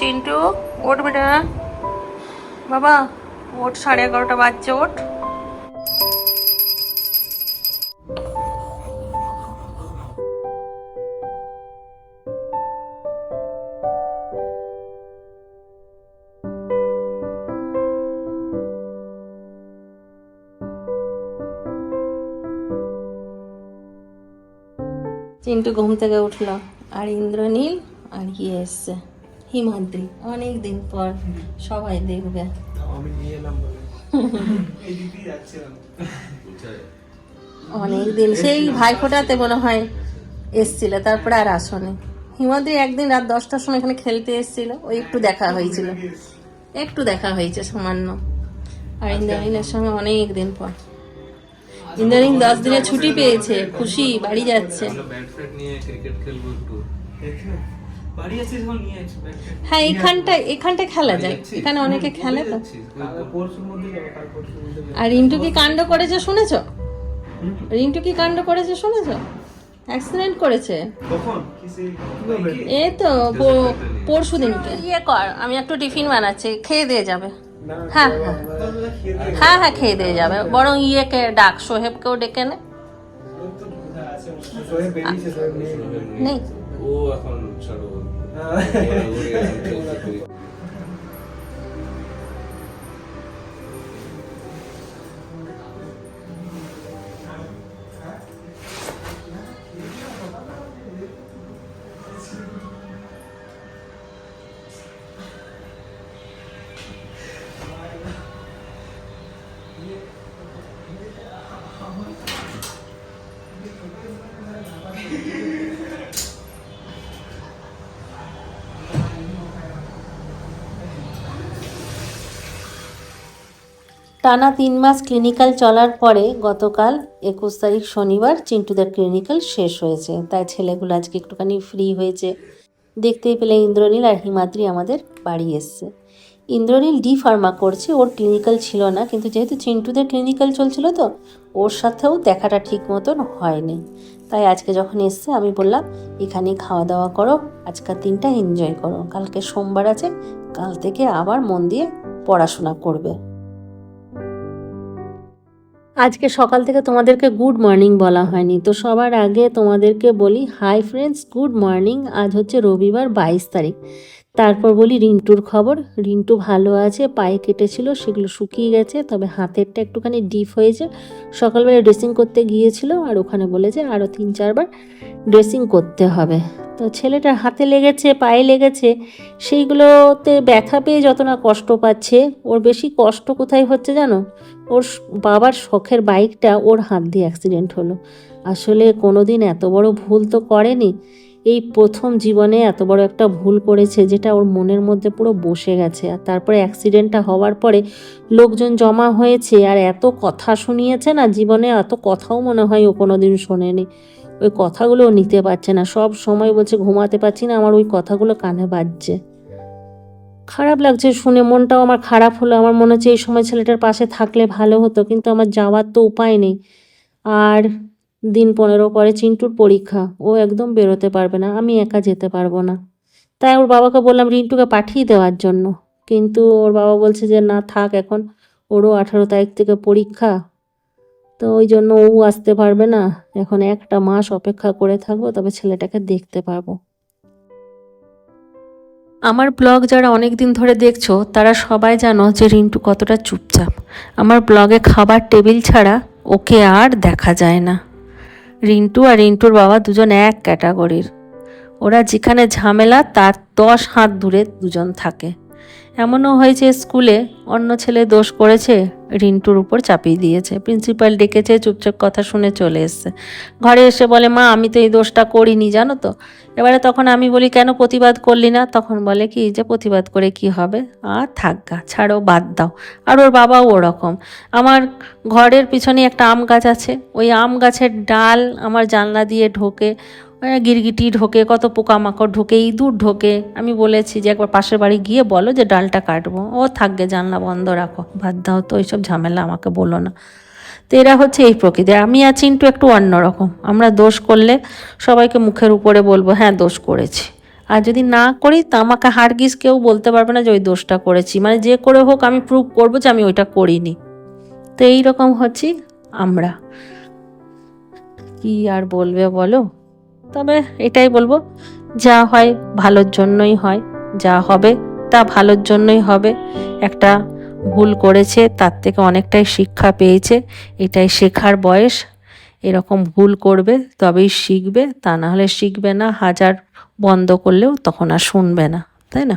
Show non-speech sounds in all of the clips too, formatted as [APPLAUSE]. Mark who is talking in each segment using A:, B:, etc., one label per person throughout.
A: চিন্টু, ওঠ বেটা। বাবা, ওঠ, সাড়ে এগারোটা বাজছে, ওঠ। চিন্টু ঘুম থেকে উঠল, আর ইন্দ্রনীল আর ইয়ে এসছে। হিমাদ্রি অনেক দিন পর সবাই দেখবে।
B: আমি নিয়ে এলাম [LAUGHS]
A: অনেক দিন সেই ভাই ফোটাতে মনে হয় এসছিল তারপরে আর আসনে। হিমাদ্রি একদিন রাত দশটার সময় এখানে খেলতে এসেছিল ওই একটু দেখা হয়েছিল। একটু দেখা হয়েছে সামান্য। আর ইন্দ্রনীলের সঙ্গে অনেক দিন পর। ইন্দ্রনীল দশ দিনের ছুটি পেয়েছে খুশি বাড়ি যাচ্ছে।
C: ব্যাট ফ্যাট নিয়ে ক্রিকেট খেলব একটু।
A: হ্যাঁ এখানটায় এখানটায় খেলা যায়। এখানে অনেকে খেলে তো।
C: যাচ্ছিস?
B: কাল পরশুর মধ্যে যাব কাল পরশুর মধ্যে যাব।
A: আর রিন্টু কি কাণ্ড করেছে শুনেছো? রিন্টু? কি কাণ্ড করেছে শুনেছো? অ্যাক্সিডেন্ট করেছে। এই তো পরশু দিনকে। ইয়ে কর আমি একটু টিফিন বানাচ্ছি খেয়ে দিয়ে যাবে। হ্যাঁ হ্যাঁ।
B: সকালবেলা খেয়ে দিয়ে
A: হ্যাঁ হ্যাঁ খেয়ে দিয়ে যাবে। বরং ইয়েকে ডাক সোহেবকেও ডেকে নে।
B: বোধহয় আছে সোহেব বেরিয়েছে সোহেব নেই
A: নেই
C: ও এখন
A: টানা তিন মাস ক্লিনিক্যাল চলার পরে গতকাল একুশ তারিখ শনিবার চিন্টুদের ক্লিনিক্যাল শেষ হয়েছে। তাই ছেলেগুলো আজকে একটুখানি ফ্রি হয়েছে। দেখতেই পেলে ইন্দ্রনীল আর হিমাদ্রি আমাদের বাড়ি এসছে। ইন্দ্রনীল ডি ফার্মা করছে, ওর ক্লিনিক্যাল ছিল না, কিন্তু যেহেতু চিন্টুদের ক্লিনিক্যাল চলছিল তো, ওর সাথেও দেখাটা ঠিক মতন হয়নি। তাই আজকে যখন এসছে, আমি বললাম, এখানে খাওয়া দাওয়া করো, আজকের দিনটা এনজয় করো। কালকে সোমবার আছে, কাল থেকে আবার মন দিয়ে পড়াশোনা করবে। আজকে সকাল থেকে তোমাদেরকে গুড মর্নিং বলা হয়নি। তো সবার আগে তোমাদেরকে বলি হাই ফ্রেন্ডস গুড মর্নিং আজ হচ্ছে রবিবার বাইশ তারিখ। তারপর বলি রিন্টুর খবর। রিন্টু ভালো আছে, পায়ে কেটেছিল, সেগুলো শুকিয়ে গেছে, তবে হাতেরটা একটুখানি ডিপ হয়েছে। সকালবেলা ড্রেসিং করতে গিয়েছিল আর ওখানে বলেছে আরও তিন চারবার ড্রেসিং করতে হবে। তো ছেলেটার হাতে লেগেছে, পায়ে লেগেছে, সেইগুলোতে ব্যথা পেয়ে যত না কষ্ট পাচ্ছে, ওর বেশি কষ্ট কোথায় হচ্ছে জানো? ওর বাবার শখের বাইকটা ওর হাত দিয়ে অ্যাক্সিডেন্ট হলো। আসলে কোনো দিন এত বড় ভুল তো করেনি। এই প্রথম জীবনে এত বড় একটা ভুল করেছে যেটা ওর মনের মধ্যে পুরো বসে গেছে। আর তারপরে অ্যাক্সিডেন্টটা হওয়ার পরে লোকজন জমা হয়েছে আর এত কথা শুনিয়েছে না, জীবনে এত কথাও মনে হয় ও কোনো দিন শোনেনি। ওই কথাগুলো নিতে পারছে না। সব সময় বলছে, ঘুমাতে পারছি না, আমার ওই কথাগুলো কানে বাজছে। খারাপ লাগছে শুনে, মনটাও আমার খারাপ হলো। আমার মনে হচ্ছে এই সময় ছেলেটার পাশে থাকলে ভালো হতো, কিন্তু আমার যাওয়ার তো উপায় নেই। আর দিন পনেরো পরে চিন্টুর পরীক্ষা। ও একদম বেরোতে পারবে না, আমি একা যেতে পারব না। তাই ওর বাবাকে বললাম, রিন্টুকে পাঠিয়ে দেওয়ার জন্য। কিন্তু ওর বাবা বলছে যে, না, থাক এখন, ওরও আঠারো তারিখ থেকে পরীক্ষা। তো ওই জন্য ও আসতে পারবে না। এখন একটা মাস অপেক্ষা করে থাকব, তবে ছেলেটাকে দেখতে পারব। আমার ব্লগ যারা অনেক দিন ধরে দেখছ, তারা সবাই জানো যে রিন্টু কতটা চুপচাপ। আমার ব্লগে খাবার টেবিল ছাড়া ওকে আর দেখা যায় না। রিন্টু আর রিন্টুর বাবা দুজন এক ক্যাটাগরির। ওরা যেখানে ঝামেলা, তার দশ হাত দূরে দুজন থাকে। এমনও হয়েছে স্কুলে, অন্য ছেলে দোষ করেছে রিন্টুর উপর চাপিয়ে দিয়েছে। প্রিন্সিপাল ডেকেছে, চুপচাপ কথা শুনে চলে এসছে। ঘরে এসে বলে, মা, আমি তো এই দোষটা করিনি, জানো তো? এবারে তখন আমি বলি, কেন প্রতিবাদ করলি না? তখন বলে কি, যে প্রতিবাদ করে কি হবে? আর থাক গা, ছাড়ো, বাদ দাও। আর ওর বাবাও ওরকম। আমার ঘরের পিছনে একটা আম গাছ আছে। ওই আম গাছের ডাল আমার জানলা দিয়ে ঢোকে। গিরগিটি ঢোকে, কত পোকামাকড় ঢোকে, ইঁদুর ঢোকে। আমি বলেছি যে একবার পাশের বাড়ি গিয়ে বলো যে ডালটা কাটবো। ও থাকবে, জানলা বন্ধ রাখো। বাদ দাও তো, ওইসব ঝামেলা আমাকে বলো না। তো এরা হচ্ছে এই প্রকৃতি। আমি আর চিন্টু একটু অন্যরকম। আমরা দোষ করলে সবাইকে মুখের উপরে বলব হ্যাঁ দোষ করেছি। আর যদি না করি, তা আমাকে হারগিস কেউ বলতে পারবে না যে ওই দোষটা করেছি। মানে যে করে হোক, আমি প্রুভ করব যে আমি ওইটা করিনি। তো এইরকম হচ্ছি আমরা। কি আর বলবে বলো? তবে এটাই বলব, যা হয় ভালোর জন্যই হয়, যা হবে তা ভালোর জন্যই হবে। একটা ভুল করেছে, তার থেকে অনেকটাই শিক্ষা পেয়েছে, এটাই শেখার বয়স। এরকম ভুল করবে, তবেই শিখবে, তা না হলে শিখবে না, হাজার বন্ধ করলেও তখন আর শুনবে না, তাই না?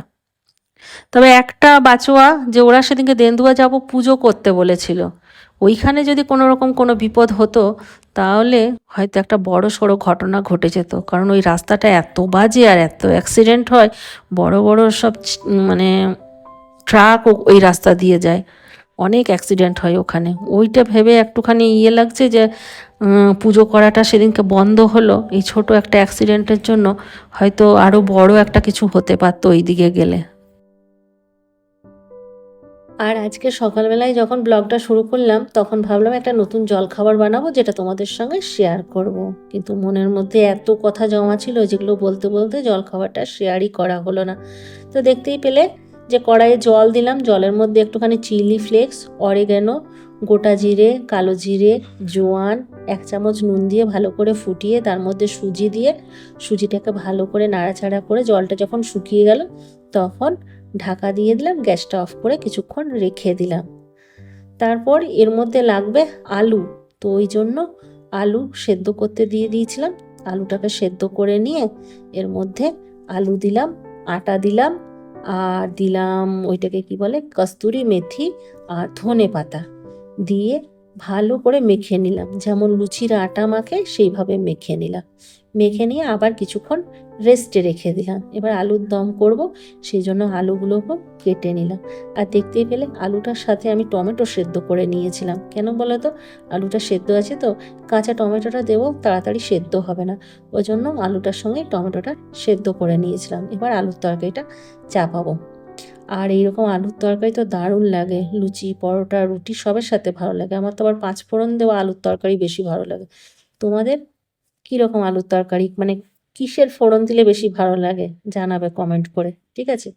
A: তবে একটা বাচোয়া যে ওরা সেদিনকে দেন্দুয়া যাব পুজো করতে বলেছিল, ওইখানে যদি কোনো রকম কোনো বিপদ হতো তাহলে হয়তো একটা বড় সড়ো ঘটনা ঘটে যেত। কারণ ওই রাস্তাটা এত বাজে আর এত অ্যাক্সিডেন্ট হয়, বড় বড় সব মানে ট্রাক ওই রাস্তা দিয়ে যায়। অনেক অ্যাক্সিডেন্ট হয় ওখানে। ওইটা ভেবে একটুখানি ইয়ে লাগছে যে পুজো করাটা সেদিনকে বন্ধ হলো। এই ছোট একটা অ্যাক্সিডেন্টের জন্য হয়তো আরও বড় একটা কিছু হতে পারতো ওই দিকে গেলে। আর আজকে সকালবেলায় যখন ব্লগটা শুরু করলাম, তখন ভাবলাম একটা নতুন জলখাবার বানাবো যেটা তোমাদের সঙ্গে শেয়ার করব। কিন্তু মনের মধ্যে এত কথা জমা ছিল যেগুলো বলতে বলতে জলখাবারটা শেয়ারই করা হলো না তো দেখতেই পেলে যে কড়াইয়ে জল দিলাম, জলের মধ্যে একটুখানি চিলি ফ্লেক্স অরেগানো গোটা জিরে, কালো জিরে, জোয়ান, এক চামচ নুন দিয়ে ভালো করে ফুটিয়ে তার মধ্যে সুজি দিয়ে, সুজিটাকে ভালো করে নাড়াচাড়া করে জলটা যখন শুকিয়ে গেল, তখন ঢাকা দিয়ে দিলাম, গ্যাসটা অফ করে কিছুক্ষণ রেখে দিলাম। তারপর এর মধ্যে লাগবে আলু। তো ওই জন্য আলু সেদ্ধ করতে দিয়ে দিয়েছিলাম। আলুটাকে সেদ্ধ করে নিয়ে এর মধ্যে আলু দিলাম, আটা দিলাম, আর দিলাম ওইটাকে কি বলে, কস্তুরি মেথি আর ধনে পাতা দিয়ে ভালো করে মেখে নিলাম। যেমন লুচির আটা মাখে সেইভাবে মেখে নিলাম। মেখে নিয়ে আবার কিছুক্ষণ রেস্টে রেখে দিলাম। এবার আলুর দম করব, সেই জন্য আলুগুলোকে কেটে নিলাম। আর দেখতেই পেলে আলুটার সাথে আমি টমেটো সেদ্ধ করে নিয়েছিলাম। কেন বলো তো? আলুটা সেদ্ধ আছে তো, কাঁচা টমেটোটা দেবো, তাড়াতাড়ি সেদ্ধ হবে না। ওই জন্য আলুটার সঙ্গে টমেটোটা সেদ্ধ করে নিয়েছিলাম। এবার আলুর তরকারিটা চাপাবো। আর এইরকম আলুর তরকারি তো দারুণ লাগে। লুচি, পরোটা, রুটি সবের সাথে ভালো লাগে। আমার তো আবার পাঁচ ফোড়ন দেওয়া আলুর তরকারি বেশি ভালো লাগে। তোমাদের কীরকম আলুর তরকারি? মানে কিসের ফোড়ন দিলে বেশি ভালো লাগে জানাবে কমেন্ট করে, ঠিক আছে?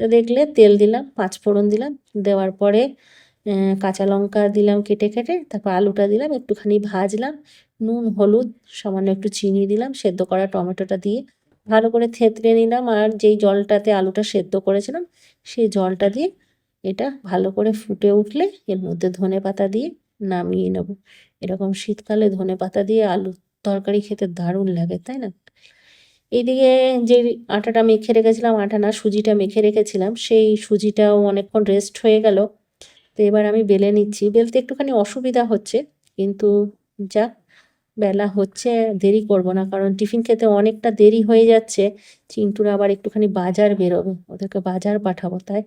A: তো দেখলে তেল দিলাম, পাঁচ ফোড়ন দিলাম, দেওয়ার পরে কাঁচা লঙ্কা দিলাম কেটে কেটে, তারপর আলুটা দিলাম, একটুখানি ভাজলাম, নুন, হলুদ, সামান্য একটু চিনি দিলাম, সেদ্ধ করা টমেটোটা দিয়ে ভালো করে থেতলে নিলাম, আর যেই জলটাতে আলুটা সেদ্ধ করেছিলাম, সেই জলটা দিয়ে এটা ভালো করে ফুটে উঠলে এর মধ্যে ধনে পাতা দিয়ে নামিয়ে নেব। এরকম শীতকালে ধনে পাতা দিয়ে আলু তরকারি খেতে দারুণ লাগে, তাই না? এইদিকে যে আটাটা মেখে রেখেছিলাম, আটা না, সুজিটা মেখে রেখেছিলাম, সেই সুজিটাও অনেকক্ষণ রেস্ট হয়ে গেল। তো এবার আমি বেলে নিচ্ছি। বেলতে একটুখানি অসুবিধা হচ্ছে, কিন্তু যাক, বেলা হচ্ছে, দেরি করব না, কারণ টিফিন খেতে অনেকটা দেরি হয়ে যাচ্ছে। চিন্টুর আবার একটুখানি বাজার বেরোবে, ওদেরকে বাজার পাঠাবো, তাই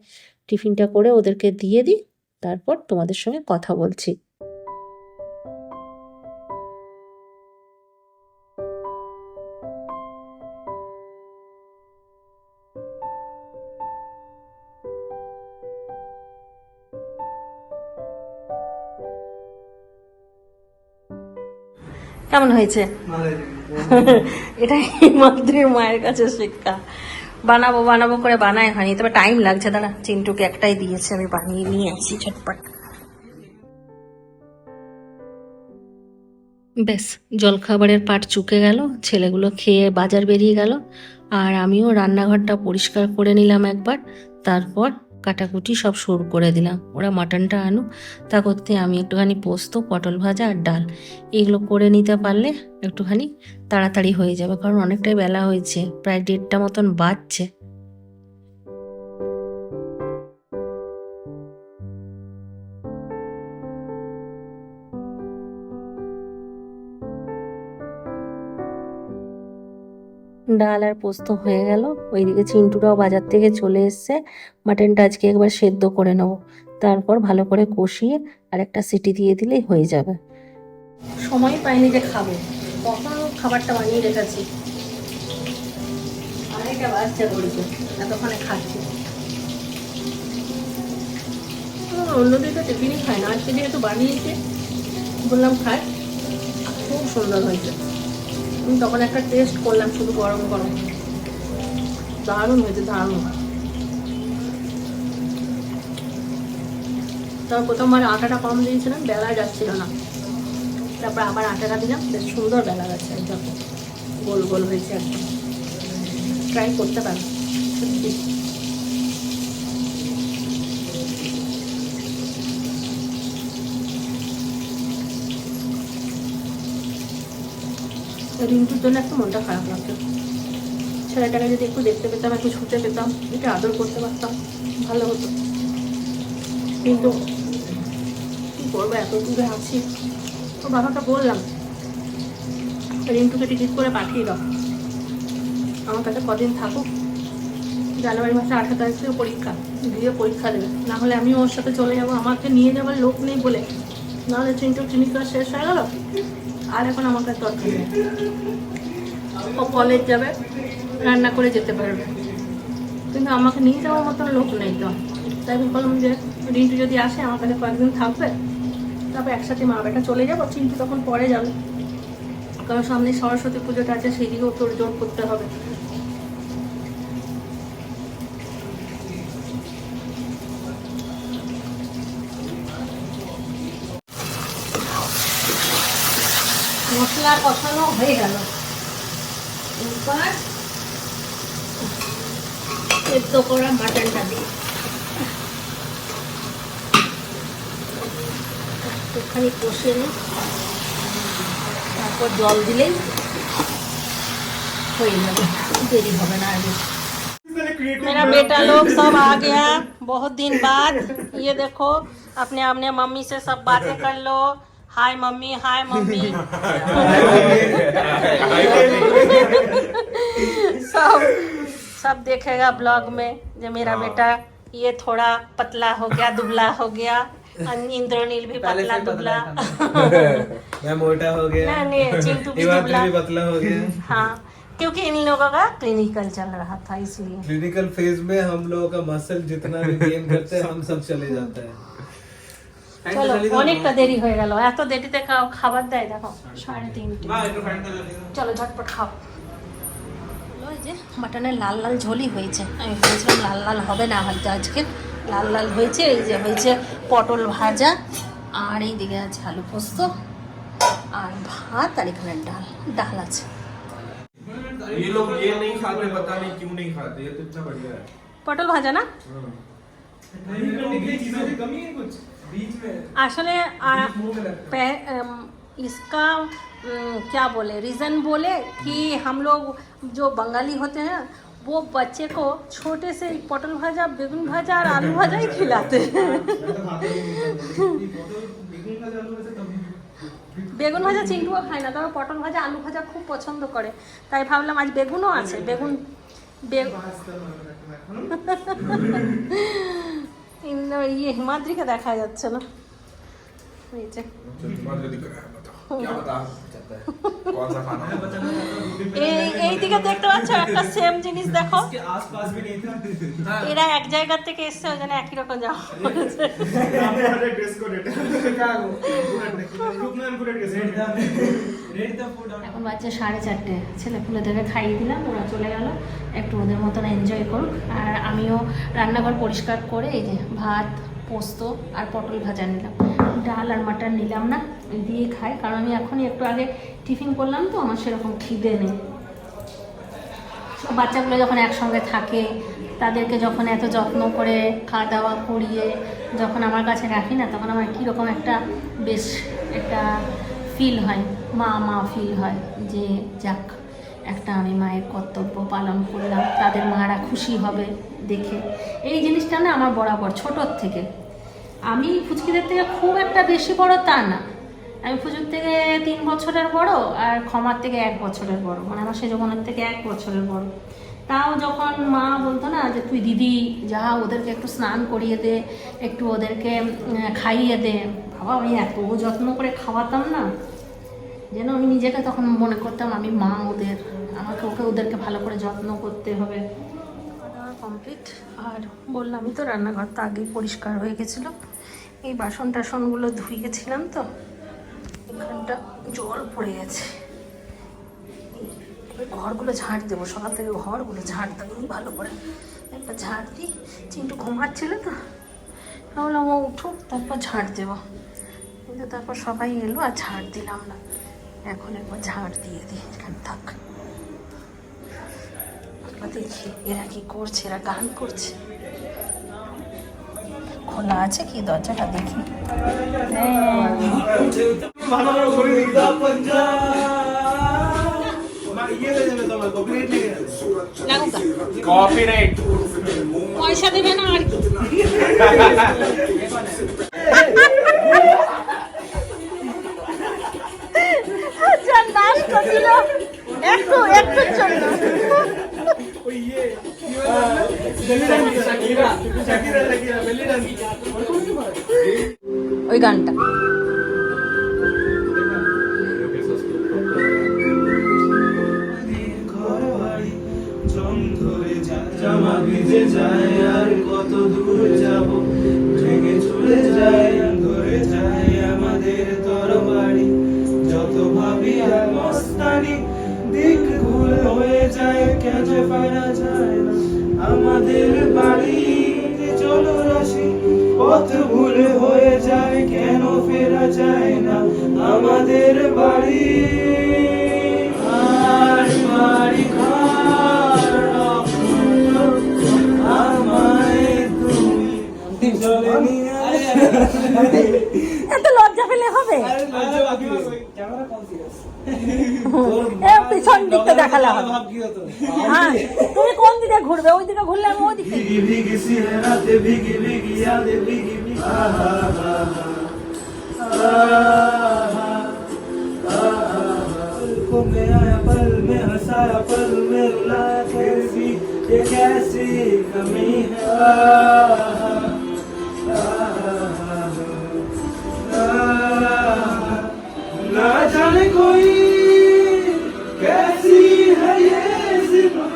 A: টিফিনটা করে ওদেরকে দিয়ে দিই, তারপর তোমাদের সঙ্গে কথা বলছি। কেমন হয়েছে?
B: ভালো হয়েছে।
A: এটা হিমাদ্রির মায়ের কাছে শিক্ষা। বানাবো বানাবো করে বানায় হয়নি তবে টাইম লাগছে দাঁড়া চিন্টুকে একটাই দিয়েছে আমি বানিয়ে নিয়ে আসি ঝটপট। বেশ জলখাবারের পাট চুকে গেল ছেলেগুলো খেয়ে বাজার বেরিয়ে গেল আর আমিও রান্নাঘরটা পরিষ্কার করে নিলাম একবার তারপর কাটাকুটি সব শুরু করে দিলাম। ওরা মাটনটা আনুক, তা করতে আমি একটুখানি পোস্ত, পটল ভাজা আর ডাল। এগুলো করে নিতে পারলে একটুখানি তাড়াতাড়ি হয়ে যাবে, কারণ অনেকটাই বেলা হয়েছে, প্রায় দেড়টা মতন বাজছে। ডাল আর পোস্ত হয়ে গেল। ওইদিকে চিন্টুরাও বাজার থেকে চলে এসছে। মাটনটা আজকে একবার সেদ্ধ করে নেব। তারপর ভালো করে কষিয়ে আর একটা সিটি দিয়ে দিলেই হয়ে যাবে। সময় পাইনি যে খাব। কখন খাবারটা বানিয়ে রেখেছি। আড়াইটা বাজছে ঘড়িতে এতক্ষণে খাচ্ছি। অন্যদিকে টিফিনই খায় না। আজকে যেহেতু বানিয়েছে, বললাম খায়। খুব সুন্দর হয়েছে। আমি তখন একটা টেস্ট করলাম শুধু গরম গরম। দারুণ হয়েছে, দারুণ। তারপর প্রথম প্রথমবার আটাটা কম দিয়েছিলাম, বেলা যাচ্ছিল না। তারপর আবার আটাটা দিলাম, বেশ সুন্দর বেলা যাচ্ছে একদম। গোল গোল হয়েছে একদম। ট্রাই করতে পারো। সত্যি। রিন্টুর জন্য একটু মনটা খারাপ লাগতো ছেলেটাকে যদি একটু দেখতে পেতাম, একটু ছুটে পেতাম, একটু আদর করতে পারতাম, ভালো হতো। কিন্তু কী করব, এত দূরে আছি। তো বাবাকে বললাম, রিন্টুকে টিকিট করে পাঠিয়ে দাও। আমার কাছে কদিন থাকুক। জানুয়ারি মাসে আঠারো তারিখ থেকে পরীক্ষা দিয়ে পরীক্ষা দেবে। নাহলে আমি ওর সাথে চলে যাব। আমাকে নিয়ে যাওয়ার লোক নেই বলে। নাহলে ক্লিনিক ক্লাস শেষ হয়ে গেল? আর এখন আমার কাছে দরকার নেই। ও কলেজ যাবে, রান্না করে যেতে পারবে। কিন্তু আমাকে নিয়ে যাওয়ার মতন লোক নেই তো। তাই আমি বললাম যে, রিন্টু যদি আসে, আমার কাছে কয়েকদিন থাকবে, তারপর একসাথে মা বেটা চলে যাব চিন্তু তখন পরে যাবে। কারণ সামনে সরস্বতী পুজোটা আছে সেই দিকেও তোর জোর করতে হবে। মশলা কষানো হয়ে গেল এবার সেদ্ধ করা মাটনটা দিই একটুখানি কষে নিই তারপর জল দিলেই হয়ে যাবে দেরি হবে না আর বেশি मेरा बेटा लोग सब आ गया बहुत दिन बाद ये देखो अपने अपने मम्मी से सब बातें कर लो हाय मम्मी हाय मम्मी सब सब देखेगा ब्लॉग में जो मेरा बेटा ये थोड़ा पतला हो गया दुबला हो गया। इंद्रनील भी पतला दुबला। [LAUGHS]
B: मैं मोटा हो गया।
A: नहीं नहीं चिंटू भी दुबला।
B: भी पतला हो गया।
A: हाँ क्योंकि इन लोगों का क्लिनिकल चल रहा था इसलिए।
B: क्लिनिकल फ़ेज़ में हम लोगों का मसल जितना भी गेन करते हैं हम सब चले जाता है।
A: চলো অনেকটা দেরি হয়ে গেল এত দেরিতে খাও খাবার দেয় দেখো সাড়ে তিনটে চলো ঝটপট খাও ওই যে মাটনের লাল লাল ঝোলই হয়েছে আমি ভেবেছিলাম লাল লাল হবে না হয়তো আজকে লাল লাল হয়েছে এই যে হয়েছে পটল ভাজা আর এই দিকে আছে আলু পোস্ত আর ভাত আর এখানে ডাল ডাল আছে
D: ये लोग ये नहीं खाते पता नहीं क्यों नहीं खाते ये तो इतना बढ़िया है
A: পটল ভাজা না
B: चीजों की कमी है कुछ बीच में
A: আসলে আ- पह- अम, इसका अम, क्या बोले रीज़न बोले कि हम लोग जो बंगाली होते हैं वो बच्चे को छोटे से पटल भाजा बेगुन भाजा और आलू भाजा ही खिलाते हैं বেগুন ভাজা চিন্টুও খায় না তবে পটল ভাজা আলু ভাজা খুব পছন্দ করে তাই ভাবলাম আজ বেগুনও আছে বেগুন বেগুন ইন- [LAUGHS] ইয়ে হিমাদ্রিকে দেখা যাচ্ছে না। এই যে। এই দেখতে একটা সেম জিনিস দেখো। এরা এক জায়গা থেকে ওই জন্য একই রকম এখন বাচ্চা সাড়ে চারটে। ছেলে পুলেদেরকে খাইয়ে দিলাম, ওরা চলে গেল। একটু ওদের মতন এনজয় করুক। আর আমিও রান্নাঘর পরিষ্কার করে এই যে ভাত পোস্ত আর পটল ভাজা নিলাম। ডাল আর মাটন নিলাম না, দিয়ে খাই। কারণ আমি এখনই একটু আগে টিফিন করলাম তো, আমার সেরকম খিদে নেই। বাচ্চাগুলো যখন একসঙ্গে থাকে, তাদেরকে যখন এত যত্ন করে খাওয়া দাওয়া করিয়ে যখন আমার কাছে রাখি না, তখন আমার কীরকম একটা বেশ একটা ফিল হয়, মা মা ফিল হয় যে যাক, একটা আমি মায়ের কর্তব্য পালন করলাম, তাদের মারা খুশি হবে দেখে। এই জিনিসটা না আমার বরাবর, ছোটোর থেকে। আমি ফুচকিদের থেকে খুব একটা বেশি বড় তা না। আমি পুজোর থেকে তিন বছরের বড় আর ক্ষমার থেকে এক বছরের বড়। মানে আমার সেজমানের থেকে এক বছরের বড়। তাও যখন মা বলতো না যে, তুই দিদি, যা, ওদেরকে একটু স্নান করিয়ে দে, একটু ওদেরকে খাইয়ে দে। বাবা, আমি এত যত্ন করে খাওয়াতাম না। যেন আমি নিজেকে তখন মনে করতাম, আমি মা ওদের, আমাকে, ওকে, ওদেরকে ভালো করে যত্ন করতে হবে। কমপ্লিট আর বললামই তো, রান্নাঘর তো আগেই পরিষ্কার হয়ে গেছিল। এই বাসন টাসনগুলো ধুয়ে গেছিলাম তো, এখানটা জল পড়ে গেছে। ঘরগুলো ঝাঁট দেবো, সকাল থেকে ঘরগুলো ঝাঁট দেবো ভালো করে। একটা ঝাঁট দিই, চিন্টু ঘুমাচ্ছিল তো ভাবলাম ও উঠুক তারপর ঝাঁট দেবো। কিন্তু তারপর সবাই এলো, আর ঝাঁট দিলাম না। এখন একবার ঝাঁট দিয়ে দিই, এখানে থাক। দেখি এরা কি করছে? এরা গান করছে? খোলা আছে কি? দরজাটা দেখি।
D: কপিরাইট
A: পয়সা দেবে না আর কি?
B: ওই ইয়ে
A: ওই গানটা।
B: জামা ভিজে যায় আর কত দূর যাব? ভেঙে চলে যায়। যায় কেন ফেরা যায় না? আমাদের বাড়ি চলো রাশি পথ ভুল হয়ে যায় কেন ফেরা যায় না? আমাদের বাড়ি। আর বাড়ি
A: এত লজ্জা পেলে হবে? পিছন দিকটা দেখালে হবে হ্যাঁ তুমি কোন দিকে ঘুরবে ওই দিকে ঘুরলে আমি ওই দিকে
B: भीगी भीगी सी है रातें भीगी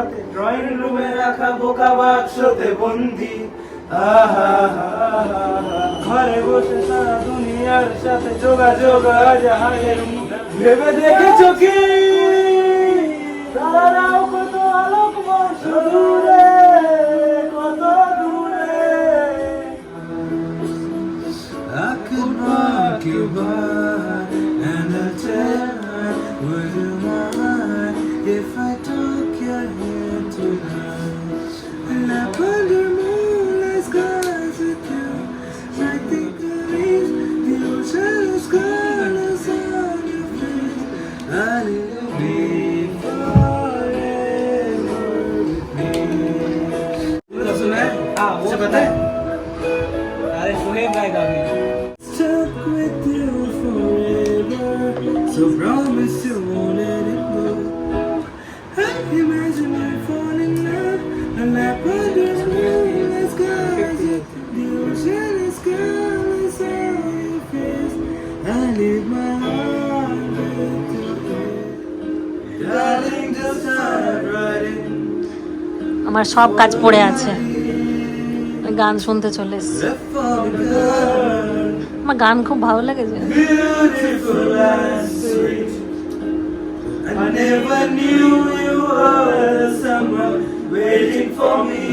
B: হাতে ড্রয়িং রুমে রাখা বোকা বাক্সতে বন্দি। ঘরে বসে সারা দুনিয়ার সাথে যোগাযোগ মুঠে। ভেবে দেখেছ কি? তারাও কত আলোক বর্ষ So promise you won't let it go I imagine you fall in love And I wonder blue the skies The ocean is colors on your face I leave my heart with you Darling just start writing
A: আমার সব কাজ পড়ে আছে গান শুনতে চলে এসেছি
B: Left for the girl
A: আমার গান খুব ভালো লাগে যে
B: beautiful and sweet. I never knew you were someone waiting for me.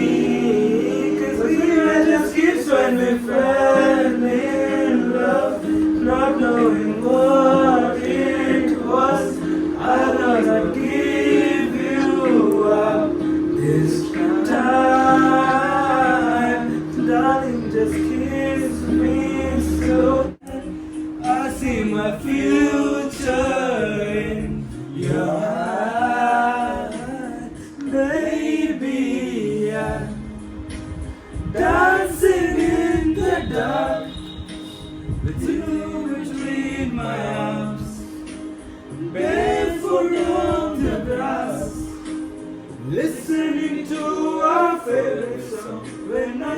B: Cause we were just kids when we fell When I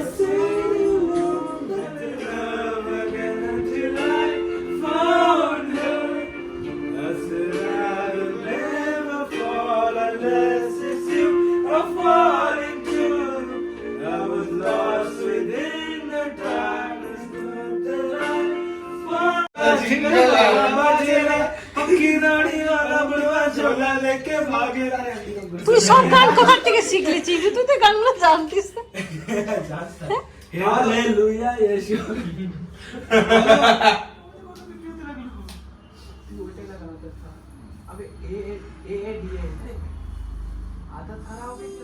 A: फिर उल्टे लगा होता था अब ए ए ए
B: डी ए आधा था ना वो कैसे